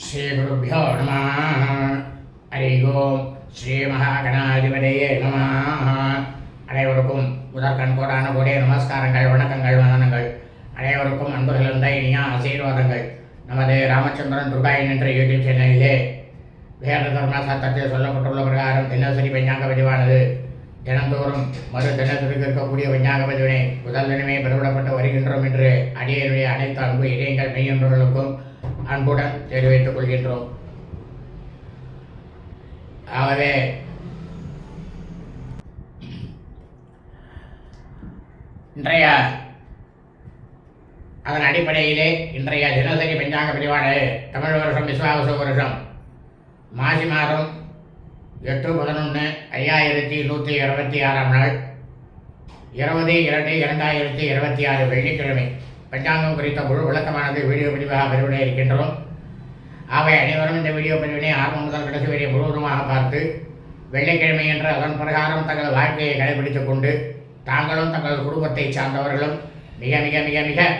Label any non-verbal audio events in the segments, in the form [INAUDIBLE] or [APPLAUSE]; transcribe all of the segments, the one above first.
ஸ்ரீகுருப்போ நம ஹரி ஓம் ஸ்ரீ மகாகணாதிபதியே நம அனைவருக்கும் முதற்கண் கோடான கோடிய நமஸ்காரங்கள் வணக்கங்கள் வந்தனங்கள். அனைவருக்கும் அன்புகள் இருந்த இனிய ஆசீர்வாதங்கள். நமது ராமச்சந்திரன் துர்காயன் என்ற யூடியூப் சேனலிலே வேத தர்ம சத்தத்தில் சொல்லப்பட்டுள்ள பிரகாரம் தினசரி பஞ்சாங்க பதிவானது. தினந்தோறும் மறு தினத்திற்கு இருக்கக்கூடிய பஞ்சாங்க பதிவினை முதல் தினமே பெறவிடப்பட்டு வருகின்றோம் என்று அடியனுடைய அனைத்து அன்பு இதயங்கள் மெய்யொன்றர்களுக்கும் அன்புடன் தெரிவித்துக் கொள்கின்றோம். ஆகவே இன்றைய அதன் அடிப்படையிலே இன்றைய தினசரி பஞ்சாங்க பிரிவானது தமிழ் வருஷம் விஸ்வாவச வருஷம். மாசி மாதம் எட்டு பதினொன்று ஐயாயிரத்தி நூற்றி இருபத்தி ஆறாம் நாள். இருபது இரண்டு இரண்டாயிரத்தி இருபத்தி ஆறு வெள்ளிக்கிழமை. பஞ்சாங்கம் குறித்த முழு விளக்கமானது வீடியோ பதிவாக பெறுவிட இருக்கின்றோம். அவை அனைவரும் இந்த வீடியோ பதிவினை ஆரம்பம் முதல் கடைசி வரை முழுவதுமாக பார்த்து வெள்ளிக்கிழமை என்ற அதன் பிரகாரம் தங்கள் வாழ்க்கையை கடைபிடித்துக் கொண்டு தாங்களும் தங்கள் குடும்பத்தை சார்ந்தவர்களும் மிக மிக மிக மிக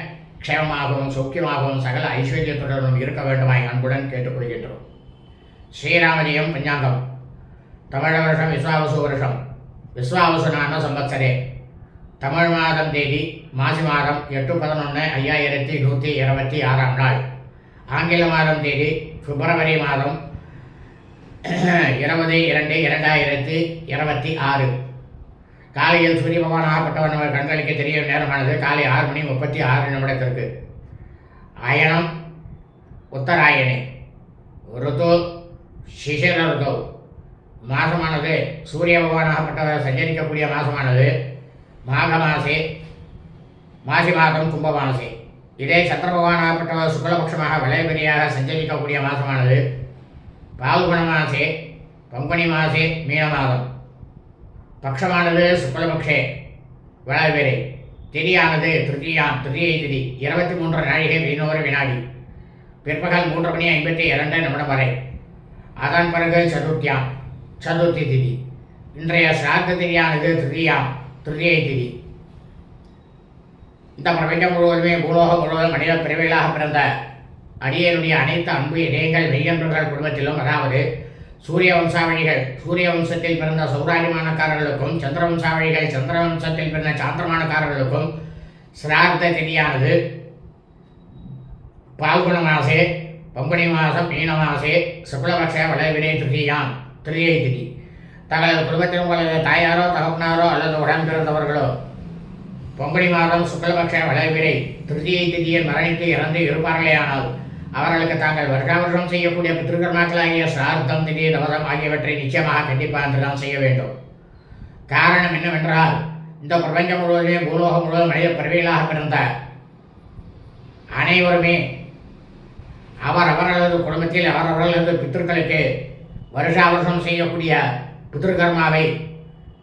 க்ஷேமமாகவும் சௌக்கியமாகவும் சகல ஐஸ்வர்யத்துடனும் இருக்க வேண்டுமாய் அன்புடன் கேட்டுக்கொள்கின்றோம். ஸ்ரீராமஜயம் பஞ்சாங்கம். தமிழ வருஷம் விஸ்வாவசு வருஷம். விஸ்வாவசுனான சம்பத்சரே தமிழ் மாதம் தேதி மாசி மாதம் எட்டு பதினொன்று ஐயாயிரத்தி நூற்றி இருபத்தி ஆறாம் நாள். ஆங்கில மாதம் தேதி பிப்ரவரி மாதம் [CLEARS THROAT] இருபது இரண்டு இரண்டாயிரத்தி இருபத்தி ஆறு. காலையில் சூரிய பகவான் ஆகப்பட்டவன் நம்ம கண்களுக்கு தெரிய நேரமானது காலை ஆறு மணி முப்பத்தி ஆறு நிமிடத்திற்கு. அயனம் உத்தராயணி ருது சிசிர ருது. மாதமானது சூரிய பகவானாகப்பட்டவர் சஞ்சரிக்கக்கூடிய மாதமானது மாக மாசே மாசி மாதம் கும்பமாசே. இதே சந்திர பகவானாகப்பட்டவர் சுக்லபக்ஷமாக விளைபெரியாக சஞ்சரிக்கக்கூடிய மாசமானது. பால்குண மாசே பங்குனி மாசே மீன மாதம் பக்ஷமானது சுக்லபக்ஷே. விளைபெரி திதியானது திருத்தியாம் திருதியை திதி. இருபத்தி மூன்று நாழிகை பதினோரு வினாடி. பிற்பகல் மூன்று மணி ஐம்பத்தி இரண்டு நிமிடம் வரை. அதன் பிறகு சதுர்த்தியாம். சதுர்த்தி திதி. இன்றைய சிராத்த திதியானது திருத்தியாம் திருதியை திதி இந்த பிரபஞ்சம் முழுவதுமே பூலோகம் முழுவதும் மனித பிறவிகளாக பிறந்த அடியனுடைய அனைத்து அன்பு இதயங்கள் வெய்யன்றர்கள் குடும்பத்திலும் அதாவது சூரிய வம்சாவழிகள் சூரிய வம்சத்தில் பிறந்த சௌராரிமானக்காரர்களுக்கும் சந்திர வம்சாவழிகள் சந்திர வம்சத்தில் பிறந்த சாந்திரமானக்காரர்களுக்கும் சிரார்த்த திதியானது. பால்குண மாசே பங்குனி மாதம் மீன மாசே சுக்லபக்ஷ வளவினை திருதியாம் திருதியை திதி தங்களது குடும்பத்தில் உங்களது தாயாரோ தகப்பனாரோ அல்லது உடன் பிறந்தவர்களோ மாதம் சுக்லபக்ஷ வளவிரை திருதியை திதியில் மரணித்து இறந்து இருப்பார்களே ஆனால் அவர்களுக்கு தாங்கள் வருஷாவருஷம் செய்யக்கூடிய பித்திருக்கர்மாக்களாகிய சிரார்த்தம் திதி நவதம் ஆகியவற்றை நிச்சயமாக கண்டிப்பாக அன்றுதான் செய்ய வேண்டும். காரணம் என்னவென்றால் இந்த பிரபஞ்சம் முழுவதுமே பூலோகம் முழுவதும் மனித பிறவிகளாக பிறந்த அனைவருமே அவர் அவர்களது குடும்பத்தில் அவரவர்களது பித்திருக்களுக்கு வருஷா வருஷம் செய்யக்கூடிய பித்திருக்கர்மாவை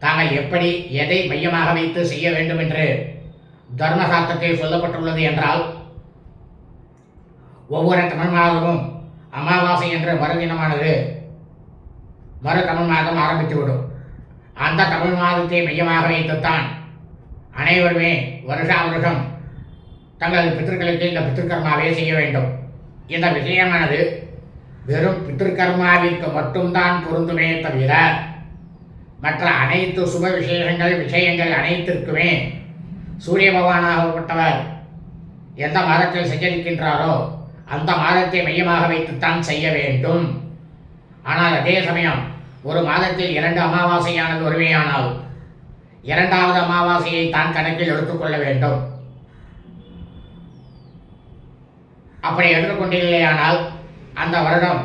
தாங்கள் எப்படி எதை மையமாக வைத்து செய்ய வேண்டும் என்று தர்மசாஸ்திரத்தில் சொல்லப்பட்டுள்ளது என்றால் ஒவ்வொரு தமிழ் மாதமும் அமாவாசை என்ற மறுதினமானது மறு தமிழ் மாதம் ஆரம்பித்துவிடும். அந்த தமிழ் மாதத்தை மையமாக வைத்துத்தான் அனைவருமே வருஷா வருஷம் தங்களது பித்திருக்களுக்கு இந்த பித்திருக்கர்மாவே செய்ய வேண்டும். இந்த விஷயமானது வெறும் பித்திருக்கர்மாவிற்கு மட்டும்தான் பொருந்துமே தவிர மற்ற அனைத்து சுப விசேஷங்கள் விஷயங்கள் அனைத்திற்குமே சூரிய பகவானாகப்பட்டவர் எந்த மாதத்தில் சஞ்சரிக்கின்றாரோ அந்த மாதத்தை மையமாக வைத்துத்தான் செய்ய வேண்டும். ஆனால் அதே சமயம் ஒரு மாதத்தில் இரண்டு அமாவாசையானது ஒருமையானால் இரண்டாவது அமாவாசையை தான் கணக்கில் எடுத்துக்கொள்ள வேண்டும். அப்படி எடுத்துக்கொண்டில்லையானால் அந்த வருடம்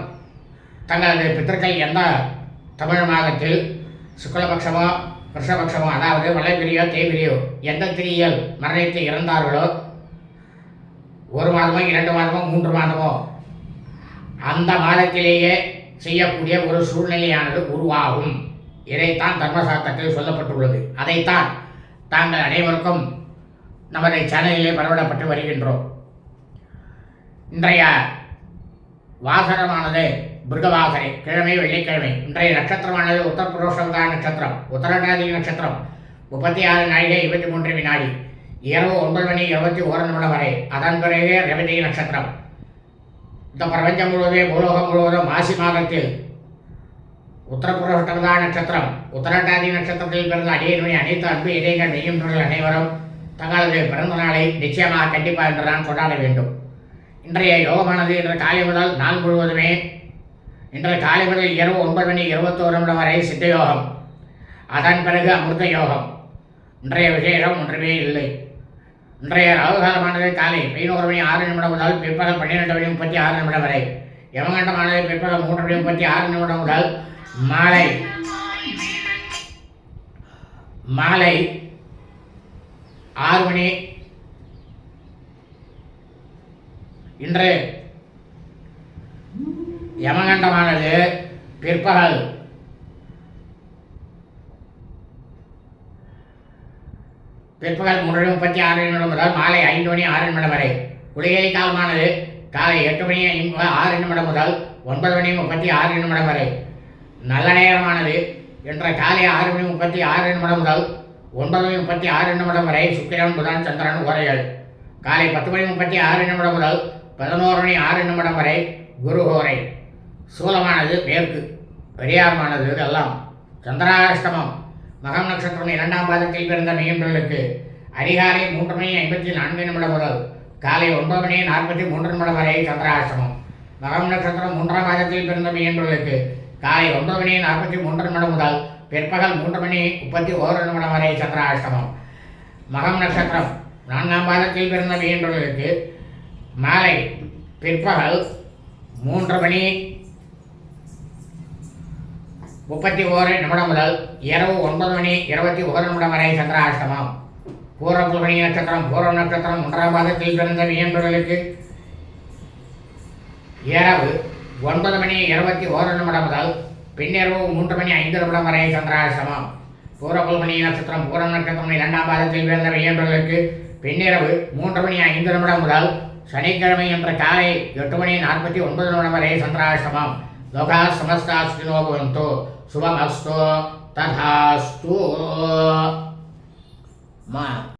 தங்களது பித்தர்கள் எந்த தமிழ் மாதத்தில் சுக்லபக்ஷமோ வருஷபக்ஷமோ அதாவது வளைபிரியோ தேய்பிரியோ எந்த திரியல் மரணத்தை இறந்தார்களோ ஒரு மாதமோ இரண்டு மாதமோ மூன்று மாதமோ அந்த மாதத்திலேயே செய்யக்கூடிய ஒரு சூழ்நிலையானது உருவாகும். இதைத்தான் தர்மசாஸ்திரத்தில் சொல்லப்பட்டுள்ளது. அதைத்தான் தாங்கள் அனைவருக்கும் நமது சேனலிலே பரவிடப்பட்டு வருகின்றோம். இன்றைய வாசனமானது மிருகவாகரே கிழமை வெள்ளிக்கிழமை. இன்றைய நட்சத்திரமானது உத்தரப்புரோஷதா நட்சத்திரம். உத்தரடாதி நட்சத்திரம். முப்பத்தி ஆறு நாழிகை இருபத்தி மூன்று வினாடி. இரவு ஒன்பது மணி இருபத்தி ஒரு நிமிடம் வரை. அதன் பிறகு ரவிதை நட்சத்திரம். இந்த பிரபஞ்சம் முழுவதுமே பூலோகம் முழுவதும் மாசி மாதத்தில் உத்தரப்புரோஷதா நட்சத்திரம். உத்தரட்டாதி நட்சத்திரத்தில் பிறந்த அடியனுடைய அனைத்து அன்பு இதயங்கள் மெய்யன்றவர்கள் அனைவரும் தங்களது பிறந்த நாளை நிச்சயமாக கண்டிப்பாக என்று நான் கொண்டாட வேண்டும். இன்றைய யோகமானது இன்று காலை முதல் நாள் முழுவதுமே இன்றைய காலை முதல் இரவு ஒன்பது மணி இருபத்தோரு நிமிடம் வரை சித்த யோகம் அதன் பிறகு அமிர்த யோகம் இன்றைய விசேஷம் ஒன்றுமே இல்லை. இன்றைய ராகுகாலமானது காலை பதினோரு மணி ஆறு நிமிடம் முதல் பிற்பகல் பன்னிரெண்டு மணி முப்பத்தி ஆறு நிமிடம் வரை. யமகண்டமானது பிற்பகல் மூன்று மணி முப்பத்தி ஆறு நிமிடம் முதல் மாலை. மாலை ஆறு மணி. இன்று யமகண்டமானது பிற்பகல். பிற்பகல் மூன்று முப்பத்தி ஆறு நிமிடம் முதல் மாலை ஐந்து மணி ஆறு நிமிடம் வரை. குளிகை காலமானது காலை எட்டு மணி ஆறு நிமிடம் முதல் ஒன்பது மணி முப்பத்தி ஆறு நிமிடம் வரை. நல்ல நேரமானது என்ற காலை ஆறு மணி முப்பத்தி ஆறு நிமிடம் முதல் ஒன்பது மணி முப்பத்தி ஆறு நிமிடம் வரை சுக்கிரன் புதன் சந்திரன் உரைகள். காலை பத்து மணி முப்பத்தி ஆறு நிமிடம் முதல் பதினோரு மணி ஆறு நிமிடம் வரை குரு ஹோரை சூலமானது மேற்கு பெரியாரமானது எல்லாம் சந்திராஷ்டமம். மகம் நட்சத்திரம் இரண்டாம் பாதத்தில் பிறந்த மெய்யன்பர்களுக்கு அதிகாலை மூன்று மணி ஐம்பத்தி நான்கு நிமிடம் முதல் காலை ஒன்பது மணி நாற்பத்தி மூன்று நிமிடம் வரை சந்திராஷ்டமம். மகம் நட்சத்திரம் மூன்றாம் பாதத்தில் பிறந்த மெய்யன்பர்களுக்கு காலை ஒன்பது மணி நாற்பத்தி மூன்று நிமிடம் முதல் பிற்பகல் மூன்று மணி முப்பத்தி ஓரு நிமிடம் வரை சந்திராஷ்டமம். மகம் நட்சத்திரம் நான்காம் பாதத்தில் பிறந்த மெய்யன்பர்களுக்கு மாலை பிற்பகல் மூன்று மணி முப்பத்தி ஓரு நிமிடம் முதல் இரவு ஒன்பது மணி இருபத்தி ஒரு நிமிடம் வரை சந்திராஷ்டமம். பூரபுல்மணி நட்சத்திரம் பூரவ நட்சத்திரம் ஒன்றாம் பாதத்தில் பிறந்த வியன்பர்களுக்கு இரவு ஒன்பது மணி இருபத்தி ஓரு நிமிடம் முதல் பின்னிரவு மூன்று மணி ஐந்து நிமிடம் வரை சந்திராஷ்டமம். பூரபுல்மணி நட்சத்திரம் பூரம் நட்சத்திரம் இரண்டாம் பாதத்தில் பிறந்த வியன்பர்களுக்கு பின்னிரவு மூன்று மணி ஐந்து நிமிடம் முதல் சனிக்கிழமை என்ற காலை எட்டு மணி நாற்பத்தி ஒன்பது நிமிடம் வரை சந்திராஷ்டமம். லோகா சமஸ்தாஸ்தினோ శుభమస్తు తథాస్తు మా